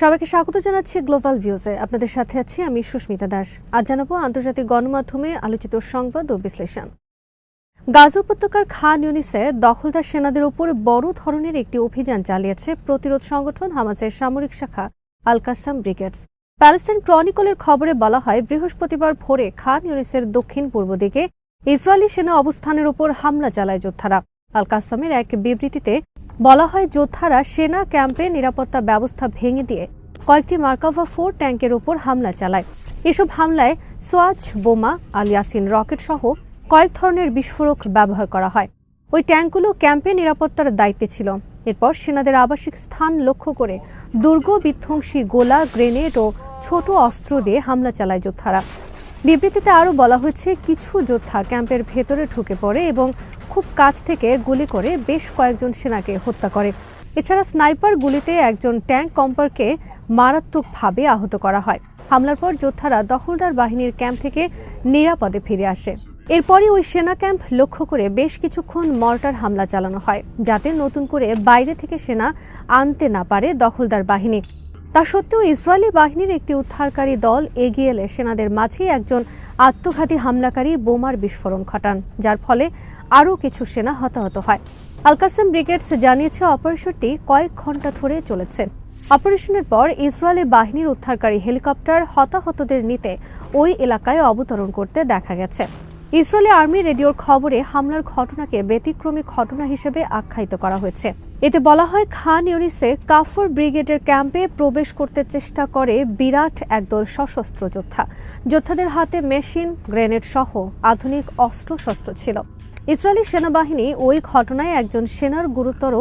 সবাইকে স্বাগত জানাচ্ছি গ্লোবাল ভিউজে আপনাদের সাথে আছি আমি সুস্মিতা দাস। আজ জানাব আন্তর্জাতিক গণমাধ্যমে আলোচিত সংবাদ ও বিশ্লেষণ। গাজা উপত্যকার খান ইউনিসে দখলদার সেনাদের উপর বড় ধরনের একটি অভিযান চালিয়েছে প্রতিরোধ সংগঠন হামাসের সামরিক শাখা আল কাসাম ব্রিগেডস। প্যালেস্টাইন ক্রনিকলের খবরে বলা হয়, বৃহস্পতিবার ভোরে খান ইউনিসের দক্ষিণ পূর্ব দিকে ইসরায়েলি সেনা অবস্থানের উপর হামলা চালায় যোদ্ধারা। আল কাসামের এক বিবৃতিতে বলা হয় যোদ্ধারা সেনা ক্যাম্পে নিরাপত্তা ব্যবস্থা ভেঙে দিয়ে কয়েকটি মার্কাভা ফোর ট্যাঙ্কের উপর হামলা চালায়। এসব হামলায় সোয়াজ, বোমা আলিয়াসিন রকেট সহ কয়েক ধরনের বিস্ফোরক ব্যবহার করা হয়। ওই ট্যাঙ্কগুলো ক্যাম্পে নিরাপত্তার দায়িত্বে ছিল। এরপর সেনাদের আবাসিক স্থান লক্ষ্য করে দুর্গ, বিধ্বংসী গোলা, গ্রেনেড ও ছোট অস্ত্র দিয়ে হামলা চালায় যোদ্ধারা। বিবৃতিতে আরও বলা হয়েছে, কিছু যোদ্ধা ক্যাম্পের ভেতরে ঢুকে পড়ে এবং খুব কাছ থেকে গুলি করে বেশ কয়েকজন সেনাকে হত্যা করে। এছাড়া স্নাইপার গুলিতে একজন ট্যাঙ্ক কম্পারকে মারাত্মকভাবে আহত করা হয়। হামলার পর যোদ্ধারা দখলদার বাহিনীর ক্যাম্প থেকে নিরাপদে ফিরে আসে। এরপরই ওই সেনা ক্যাম্প লক্ষ্য করে বেশ কিছুক্ষণ মর্টার হামলা চালানো হয়, যাতে নতুন করে বাইরে থেকে সেনা আনতে না পারে দখলদার বাহিনী। তা সত্ত্বেও ইসরায়েলি বাহিনীর একটি উদ্ধারকারী দল এগিয়ে এলে সেনাদের মাঝেই একজন আত্মঘাতী হামলাকারী বোমার বিস্ফোরণ ঘটান, যার ফলে আরও কিছু সেনা হতাহত হয়। আলকাসেম ব্রিগেডস জানিয়েছে, অপারেশনটি কয়েক ঘণ্টা ধরে চলেছে। অপারেশনের পর ইসরায়েলি বাহিনীর উদ্ধারকারী হেলিকপ্টার হতাহতদের নিতে ওই এলাকায় অবতরণ করতে দেখা গেছে। ইসরায়েলি আর্মি রেডিওর খবরে হামলার ঘটনাকে ব্যতিক্রমী ঘটনা হিসেবে আখ্যায়িত করা হয়েছে। এতে বলা হয়, খান ইউনিসে কাফর ব্রিগেডের ক্যাম্পে প্রবেশ করতে চেষ্টা করে বিরাট একদল সশস্ত্র যোদ্ধা। যোদ্ধাদের হাতে মেশিন, গ্রেনেড সহ আধুনিক অস্ত্রশস্ত্র ছিল। ইসরায়েলি সেনাবাহিনী ওই ঘটনায় একজন সেনার গুরুতর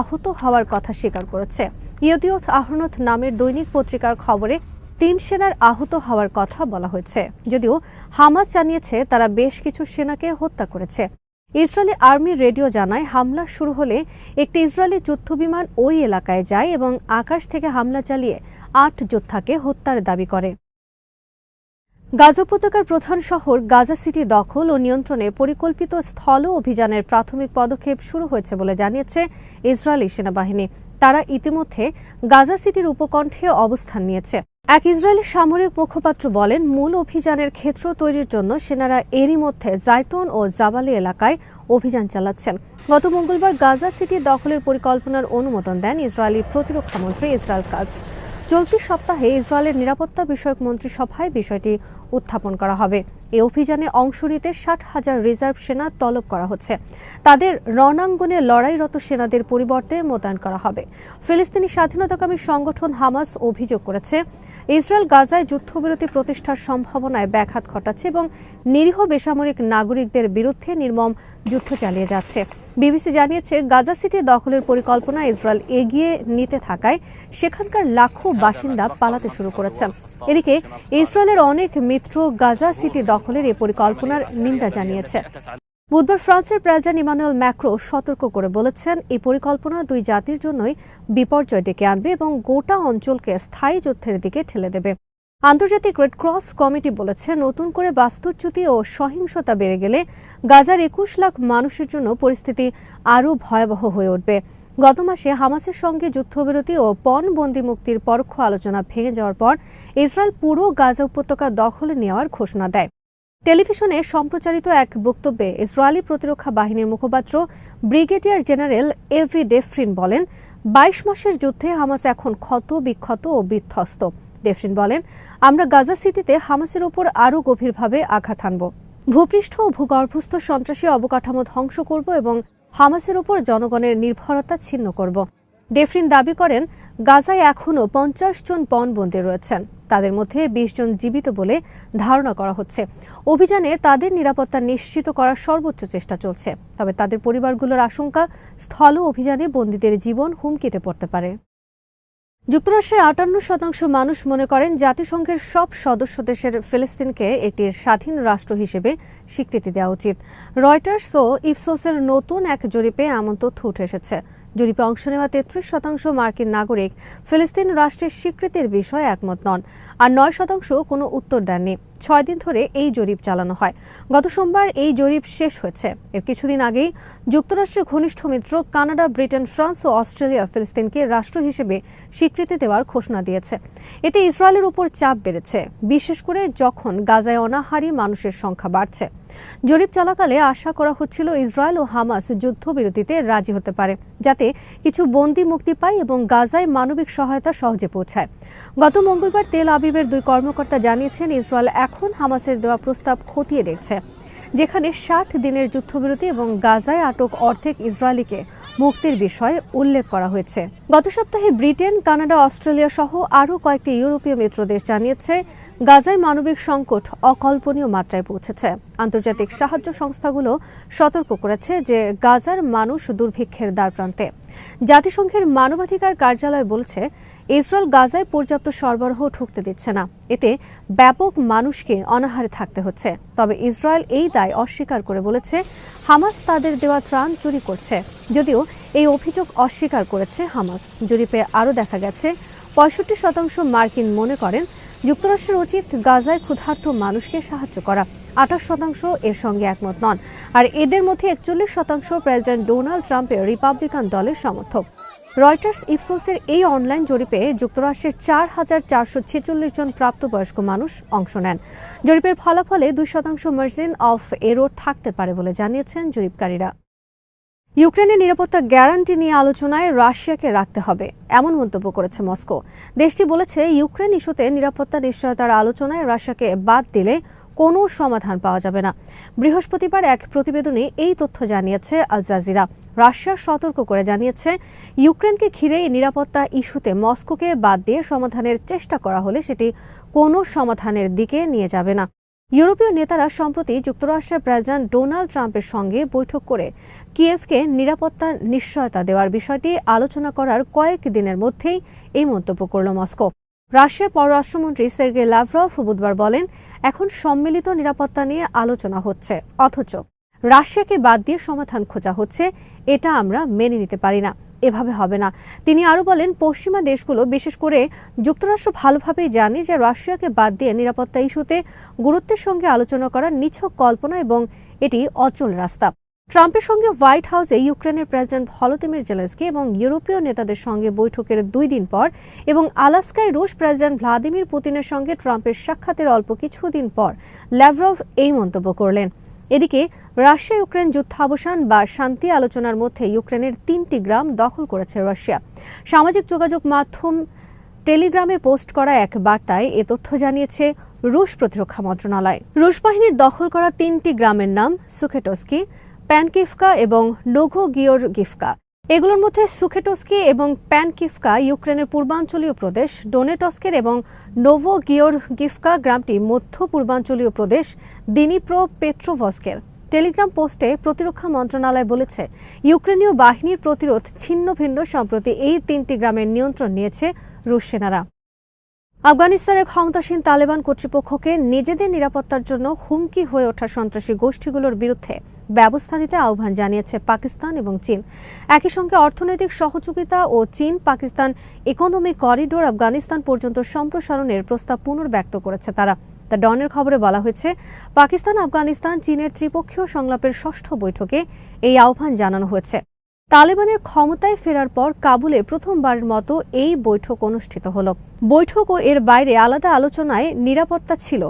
আহত হওয়ার কথা স্বীকার করেছে। ইয়দিয়ত আহরনত নামের দৈনিক পত্রিকার খবরে তিন সেনার আহত হওয়ার কথা বলা হয়েছে। যদিও হামাস জানিয়েছে, তারা বেশ কিছু সেনাকে হত্যা করেছে। ইসরায়েলি আর্মি রেডিও জানায়, হামলা শুরু হলে একটি ইসরায়েলি যুদ্ধবিমান ওই এলাকায় যায় এবং আকাশ থেকে হামলা চালিয়ে আট যোদ্ধাকে হত্যার দাবি করে। গাজা উপত্যকার প্রধান শহর গাজা সিটি দখল ও নিয়ন্ত্রণে পরিকল্পিত স্থল অভিযানের প্রাথমিক পদক্ষেপ শুরু হয়েছে বলে জানিয়েছে ইসরায়েলি সেনাবাহিনী। তারা ইতিমধ্যে গাজা সিটির উপকণ্ঠে অবস্থান নিয়েছে। এক ইসরায়েলি সামরিক মুখপাত্র বলেন, মূল অভিযানের ক্ষেত্র তৈরির জন্য সেনারা এরই মধ্যে জাইতুন ও জাবালি এলাকায় অভিযান চালাচ্ছেন। গত মঙ্গলবার গাজা সিটি দখলের পরিকল্পনার অনুমোদন দেন ইসরায়েলি প্রতিরক্ষা মন্ত্রী ইসরায়েল কাজ। চলতি সপ্তাহে ইসরায়েলের নিরাপত্তা বিষয়ক মন্ত্রিসভায় বিষয়টি উত্থাপন করা হবে। এই অভিযানে অংশ নিতে ষাট হাজার রিজার্ভ সেনা তলব করা হচ্ছে। তাদের রণাঙ্গনে লড়াইরত সেনাদের পরিবর্তে মোতায়েন করা হবে। ফিলিস্তিনি স্বাধীনতাকামী সংগঠন হামাস অভিযোগ করেছে, ইসরায়েল গাজায় যুদ্ধবিরতি প্রতিষ্ঠার সম্ভাবনায় ব্যাঘাত ঘটাচ্ছে এবং নিরীহ বেসামরিক নাগরিকদের বিরুদ্ধে নির্মম যুদ্ধ চালিয়ে যাচ্ছে। বিবিসি জানিয়েছে গাজা সিটি দখলের পরিকল্পনা ইসরায়েল এগিয়ে নিতে থাকায় সেখানকার লাখো বাসিন্দা পালাতে শুরু করেছেন। এদিকে ইসরায়েলের অনেক মিত্র গাজা সিটি দখলের এই পরিকল্পনার নিন্দা জানিয়েছে। বুধবার ফ্রান্সের প্রেসিডেন্ট ইমানুয়েল ম্যাক্রো সতর্ক করে বলেছেন এই পরিকল্পনা দুই জাতির জন্যই বিপর্যয় ডেকে আনবে এবং গোটা অঞ্চলকে স্থায়ী যুদ্ধের দিকে ঠেলে দেবে। আন্তর্জাতিক রেড ক্রস কমিটি বলেছে, নতুন করে বাস্তুচ্যুতি ও সহিংসতা বেড়ে গেলে গাজার একুশ লাখ মানুষের জন্য পরিস্থিতি আরও ভয়াবহ হয়ে উঠবে। গত মাসে হামাসের সঙ্গে যুদ্ধবিরতি ও পণবন্দি মুক্তির পরোক্ষ আলোচনা ভেঙে যাওয়ার পর ইসরায়েল পুরো গাজা উপত্যকা দখলে নেওয়ার ঘোষণা দেয়। টেলিভিশনে সম্প্রচারিত এক বক্তব্যে ইসরায়েলি প্রতিরক্ষা বাহিনীর মুখপাত্র ব্রিগেডিয়ার জেনারেল এভি ডেফরিন বলেন, বাইশ মাসের যুদ্ধে হামাস এখন ক্ষত বিক্ষত ও বিধ্বস্ত। ডেফরিন বলেন, আমরা গাজা সিটিতে হামাসের ওপর আরও গভীরভাবে আঘাত হানব। ভূপৃষ্ঠ ও ভূগর্ভস্থ সন্ত্রাসী অবকাঠামো ধ্বংস করব এবং হামাসের ওপর জনগণের নির্ভরতা ছিন্ন করব। ডেফরিন দাবি করেন, গাজায় এখনও পঞ্চাশ জন পণবন্দী রয়েছেন। তাদের মধ্যে বিশ জন জীবিত বলে ধারণা করা হচ্ছে। অভিযানে তাদের নিরাপত্তা নিশ্চিত করার সর্বোচ্চ চেষ্টা চলছে। তবে তাদের পরিবারগুলোর আশঙ্কা, স্থল অভিযানে বন্দীদের জীবন হুমকিতে পড়তে পারে। যুক্তরাষ্ট্রের আটান্ন শতাংশ মানুষ মনে করেন জাতিসংঘের সব সদস্য দেশের ফিলিস্তিনকে একটি স্বাধীন রাষ্ট্র হিসেবে স্বীকৃতি দেওয়া উচিত। রয়টার্স ও ইপসোসের নতুন এক জরিপে এমন তথ্য উঠে এসেছে। জরিপে অংশ নেওয়া তেত্রিশ শতাংশ মার্কিন নাগরিক ফিলিস্তিন রাষ্ট্রের স্বীকৃতির বিষয়ে একমত নন, আর নয় শতাংশ কোনো উত্তর দেননি। ছয় দিন ধরে এই জরিপ চালানো হয়। গত সোমবার এই জরিপ শেষ হয়েছে। এর কিছুদিন আগেই যুক্তরাষ্ট্রের ঘনিষ্ঠ মিত্র কানাডা, ব্রিটেন, ফ্রান্স ও অস্ট্রেলিয়া, ফিলিস্তিনকে রাষ্ট্র হিসেবে স্বীকৃতি দেওয়ার ঘোষণা দিয়েছে। এতে ইসরায়েলের উপর চাপ বেড়েছে, বিশেষ করে যখন গাজায় অনাহারী মানুষের সংখ্যা বাড়ছে। জরিপ চলাকালে আশা করা হচ্ছিল ইসরায়েল ও হামাস যুদ্ধবিরতিতে রাজি হতে পারে, যাতে কিছু বন্দি মুক্তি পায় এবং গাজায় মানবিক সহায়তা সহজে পৌঁছায়। গত মঙ্গলবার তেল আবিবের দুই কর্মকর্তা জানিয়েছেন, ইসরায়েল এখন হামাসের দেওয়া প্রস্তাব খতিয়ে দেখছে, যেখানে ষাট দিনের যুদ্ধবিরতি এবং গাজায় আটক অর্ধেক ইসরায়েলিকে মুক্তির বিষয়ে উল্লেখ করা হয়েছে। গত সপ্তাহে ব্রিটেন, কানাডা, অস্ট্রেলিয়া সহ আরও কয়েকটি ইউরোপীয় মিত্র দেশ জানিয়েছে, গাজায় মানবিক সংকট অকল্পনীয় মাত্রায় পৌঁছেছে। আন্তর্জাতিক সাহায্য সংস্থাগুলো সতর্ক করেছে যে গাজার মানুষ দুর্ভিক্ষের দ্বারপ্রান্তে। জাতিসংঘের মানবাধিকার কার্যালয় বলছে ইসরায়েল গাজায় পর্যাপ্ত সরবরাহ ঠুকতে দিচ্ছে না। এতে ব্যাপক মানুষকে অনাহারে থাকতে হচ্ছে। তবে ইসরায়েল এই দায় অস্বীকার করে বলেছে, হামাস তাদের দেওয়া ত্রাণ চুরি করছে। যদিও এই অভিযোগ অস্বীকার করেছে হামাস। জরিপে আরও দেখা গেছে, পঁয়ষট্টি শতাংশ মার্কিন মনে করেন যুক্তরাষ্ট্রের উচিত গাজায় ক্ষুধার্ত মানুষকে সাহায্য করা। আঠাশ শতাংশ এর সঙ্গে একমত নন। আর এদের মধ্যে একচল্লিশ শতাংশ প্রেসিডেন্ট ডোনাল্ড ট্রাম্পের রিপাবলিকান দলের সমর্থক। রয়টার্স ইপসোসের এই অনলাইন জরিপে যুক্তরাষ্ট্রের চার হাজার চারশো ছেচল্লিশ জন প্রাপ্তবয়স্ক মানুষ অংশ নেন। জরিপের ফলাফলে দুই শতাংশ মার্জিন অফ এরোর থাকতে পারে বলে জানিয়েছেন জরিপকারীরা। ইউক্রেনের নিরাপত্তা গ্যারান্টি নিয়ে আলোচনায় রাশিয়াকে রাখতে হবে, এমন মন্তব্য করেছে মস্কো। দেশটি বলেছে, ইউক্রেন ইস্যুতে নিরাপত্তা নিশ্চয়তার আলোচনায় রাশিয়াকে বাদ দিলে কোনো সমাধান পাওয়া যাবে না। বৃহস্পতিবার এক প্রতিবেদনে এই তথ্য জানিয়েছে আল জাজিরা। রাশিয়া সতর্ক করে জানিয়েছে, ইউক্রেনকে ঘিরে নিরাপত্তা ইস্যুতে মস্কোকে বাদ দিয়ে সমাধানের চেষ্টা করা হলে সেটি কোনো সমাধানের দিকে নিয়ে যাবে না। ইউরোপীয় নেতারা সম্প্রতি যুক্তরাষ্ট্রের প্রেসিডেন্ট ডোনাল্ড ট্রাম্পের সঙ্গে বৈঠক করে কিয়েভকে নিরাপত্তা নিশ্চয়তা দেওয়ার বিষয়টি আলোচনা করার কয়েক দিনের মধ্যেই এই মন্তব্য করল মস্কো। রাশিয়ার পররাষ্ট্রমন্ত্রী সের্গে লাভরভ বুধবার বলেন, এখন সম্মিলিত নিরাপত্তা নিয়ে আলোচনা হচ্ছে, অথচ রাশিয়াকে বাদ দিয়ে সমাধান খোঁজা হচ্ছে, এটা আমরা মেনে নিতে পারি না, এভাবে হবে না। তিনি আরও বলেন, পশ্চিমা দেশগুলো বিশেষ করে যুক্তরাষ্ট্র ভালোভাবেই জানে যে রাশিয়াকে বাদ দিয়ে নিরাপত্তা ইস্যুতে গুরুত্বের সঙ্গে আলোচনা করার নিছক কল্পনা এবং এটি অচল রাস্তা। ট্রাম্পের সঙ্গে হোয়াইট হাউসে ইউক্রেনের প্রেসিডেন্ট ভলোদিমির জেলেন্সকি এবং ইউরোপীয় নেতাদের সঙ্গে বৈঠকের দুই দিন পর এবং আলাস্কায় রুশ প্রেসিডেন্ট ভ্লাদিমির পুতিনের সঙ্গে ট্রাম্পের সাক্ষাতের অল্প কিছুদিন পর ল্যাভরভ এই মন্তব্য করলেন। এদিকে রাশিয়া ইউক্রেন যুদ্ধাবসান বা শান্তি আলোচনার মধ্যে ইউক্রেনের তিনটি গ্রাম দখল করেছে রাশিয়া। সামাজিক যোগাযোগ মাধ্যম টেলিগ্রামে পোস্ট করা এক বার্তায় এ তথ্য জানিয়েছে রুশ প্রতিরক্ষা মন্ত্রণালয়। রুশ বাহিনীর দখল করা তিনটি গ্রামের নাম সুখেটস্কি প্যানকিফকা এবং নোঘো গিওর গিফকা। এগুলোর মধ্যে সুখেটস্কি এবং প্যানকিফকা ইউক্রেনের পূর্বাঞ্চলীয় প্রদেশ, ডোনেটস্কের এবং নোভো গিওর গিফকা গ্রামটি মধ্য পূর্বাঞ্চলীয় প্রদেশ দিনিপ্রো পেট্রোভস্কের টেলিগ্রাম পোস্টে প্রতিরক্ষা মন্ত্রণালয় বলেছে, ইউক্রেনীয় বাহিনীর প্রতিরোধ ছিন্ন ভিন্ন সম্প্রতি এই তিনটি গ্রামের নিয়ন্ত্রণ নিয়েছে রুশ সেনারা। আফগানিস্তানের ক্ষমতাসীন তালেবান কর্তৃপক্ষকে নিজেদের নিরাপত্তার জন্য হুমকি হয়ে ওঠা সন্ত্রাসী গোষ্ঠীগুলোর বিরুদ্ধে ব্যবস্থা নিতে আহ্বান জানিয়েছে পাকিস্তান এবং চীন। একই সঙ্গে অর্থনৈতিক সহযোগিতা ও চীন পাকিস্তান ইকোনমিক করিডোর আফগানিস্তান পর্যন্ত সম্প্রসারণের প্রস্তাব পুনর্ব্যক্ত করেছে তারা। দ্য ডনের খবরে বলা হয়েছে, পাকিস্তান, আফগানিস্তান, চীনের ত্রিপক্ষীয় সংলাপের ষষ্ঠ বৈঠকে এই আহ্বান জানানো হয়েছে। তালেবানের ক্ষমতায় ফেরার পর কাবুলে প্রথমবারের মতো এই বৈঠক অনুষ্ঠিত হল। বৈঠক ও এর বাইরে আলাদা আলোচনায় নিরাপত্তা ছিল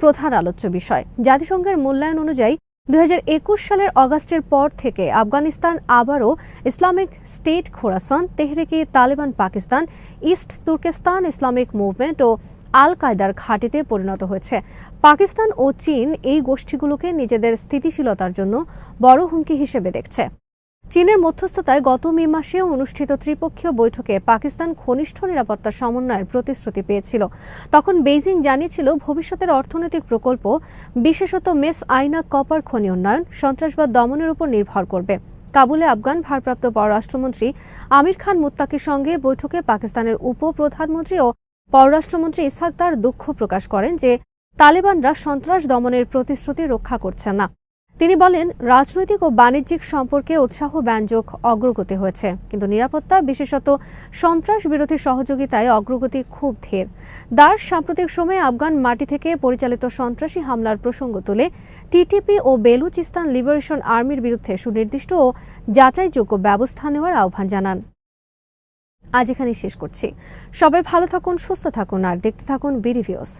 প্রধান আলোচ্য বিষয়। জাতিসংঘের মূল্যায়ন অনুযায়ী দু হাজার একুশ সালের অগাস্টের পর থেকে আফগানিস্তান আবারও Islamic State Khorasan, Tehrik-e Taliban Pakistan, East Turkestan Islamic Movement ও আল কায়দার ঘাঁটিতে পরিণত হয়েছে। পাকিস্তান ও চীন এই গোষ্ঠীগুলোকে নিজেদের স্থিতিশীলতার জন্য বড় হুমকি হিসেবে দেখছে। চীনের মধ্যস্থতায় গত মে মাসে অনুষ্ঠিত ত্রিপক্ষীয় বৈঠকে পাকিস্তান ঘনিষ্ঠ নিরাপত্তা সমন্বয়ের প্রতিশ্রুতি পেয়েছিল। তখন বেইজিং জানিয়েছিল, ভবিষ্যতের অর্থনৈতিক প্রকল্প, বিশেষত মেস আইনা কপার খনি উন্নয়ন, সন্ত্রাসবাদ দমনের উপর নির্ভর করবে। কাবুলে আফগান ভারপ্রাপ্ত পররাষ্ট্রমন্ত্রী আমির খান মুত্তাকির সঙ্গে বৈঠকে পাকিস্তানের উপপ্রধানমন্ত্রী ও পররাষ্ট্রমন্ত্রী ইসহাক তার দুঃখ প্রকাশ করেন যে, তালেবানরা সন্ত্রাস দমনের প্রতিশ্রুতি রক্ষা করছে না। তিনি বলেন, রাজনৈতিক ও বাণিজ্যিক সম্পর্কে উৎসাহ ব্যঞ্জক অগ্রগতি হয়েছে, কিন্তু নিরাপত্তা, বিশেষত সন্ত্রাস বিরোধী সহযোগিতায় অগ্রগতি খুব ধীর। দার সাম্প্রতিক সময়ে আফগান মাটি থেকে পরিচালিত সন্ত্রাসী হামলার প্রসঙ্গ তুলে টিটিপি ও বেলুচিস্তান লিবারেশন আর্মির বিরুদ্ধে সুনির্দিষ্ট ও যাচাইযোগ্য ব্যবস্থা নেওয়ার আহ্বান জানান। আজ এখানে শেষ করছি। সবাই ভালো থাকুন, সুস্থ থাকুন, আর দেখতে থাকুন বিরিভিউস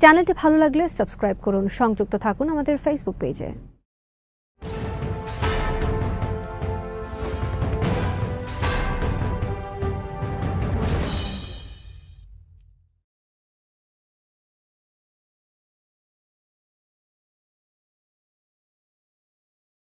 চ্যানেলটি ভালো লাগলে সাবস্ক্রাইব করুন, সংযুক্ত থাকুন আমাদের ফেসবুক পেজে